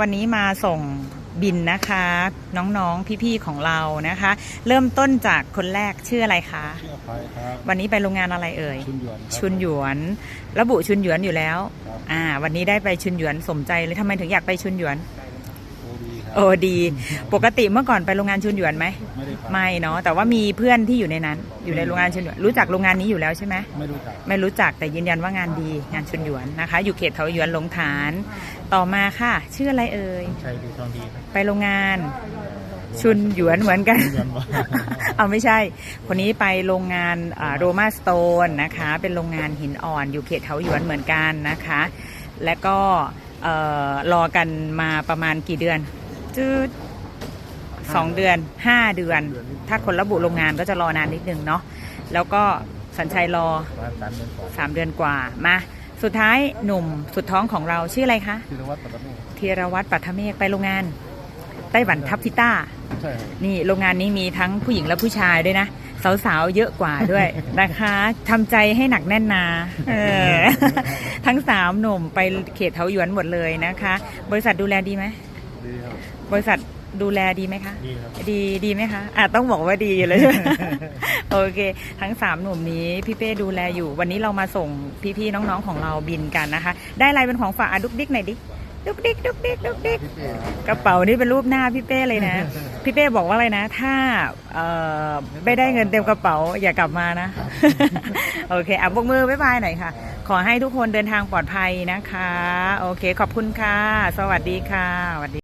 วันนี้มาส่งบินนะคะ น้องๆพี่ๆของเรานะคะ เริ่มต้นจากคนแรกชื่ออะไรคะชื่ออภัยครับวันนี้ไปโรงงานอะไรเอ่ยชุนหยวนครับ ชุนหยวน ระบุชุนหยวนอยู่แล้ว ครับ อ่า วันนี้ได้ไปชุนหยวนสมใจเลยทำไมถึงอยากไปชุนหยวนโอดีครับ โอ้ดี ปกติเมื่อก่อนไปโรงงานชุนหยวนไหมไม่ได้ไปไม่เนาะแต่ว่ามีเพื่อนที่อยู่ในนั้น อยู่ในโรงงานชุนหยวนรู้จักโรงงานนี้อยู่แล้วใช่ไหมไม่รู้จักไม่รู้จักแต่ยืนยันว่างานดีงานชุนหยวนนะคะ อยู่เขตเถาหยวนหลงฐาน ต่อมาค่ะ ชื่ออะไรเอ่ยชัยดูทองดีครับไปโรงงาน ชุนหยวนเหมือนกันชุนหยวนบ่เอาไม่ใช่ คนนี้ไปโรงงานโรมาสโตนนะคะ เป็นโรงงานหินอ่อนอยู่เขตเถาหยวนเหมือนกันนะคะ และก็เอ่อรอกันมาประมาณกี่เดือน จืดสองเดือนห้าเดือน ถ้าคนระบุโรงงานก็จะรอนานนิดนึงเนาะแล้วก็สัญชัยรอร้านสามเดือนก่อนสามเดือนกว่ามาสุดท้ายหนุ่มสุดท้องของเราชื่ออะไรคะธีรวัตรปัตตานีธีรวัตรปัทเมฆไปโรงงานไต้หวันทับทิต้าใช่ครับนี่โรงงานนี้มีทั้งผู้หญิงและผู้ชายด้วยนะ สาวๆ เยอะกว่าด้วยนะคะทำใจให้หนักแน่นนาเออทั้งสามหนุ่มไปเขตเทาหยวนหมดเลยนะคะ บริษัทดูแลดีไหม ดีครับ บริษัทดูแลดีไหมคะ ดีครับ ดีดีไหมคะอะต้องบอกว่าดีเลยใช่ไหม โอเค ทั้งสามหนุ่มนี้พี่เป้ดูแลอยู่ วันนี้เรามาส่งพี่ๆน้องๆของเราบินกันนะคะ ได้อะไรเป็นของฝากอะดุกดิกหน่อยดิดุกดิกดุกดิกดุกดิก พี่เป้ครับกระเป๋านี่เป็นรูปหน้าพี่เป้เลยนะ พี่เป้บอกว่าอะไรนะ ถ้าเอ่อไม่ได้เงินเต็มกระเป๋าอย่ากลับมานะ โอเคอะบกมือบ๊ายบายหน่อยค่ะ ขอให้ทุกคนเดินทางปลอดภัยนะคะ โอเค ขอบคุณค่ะ สวัสดีค่ะสวัสดี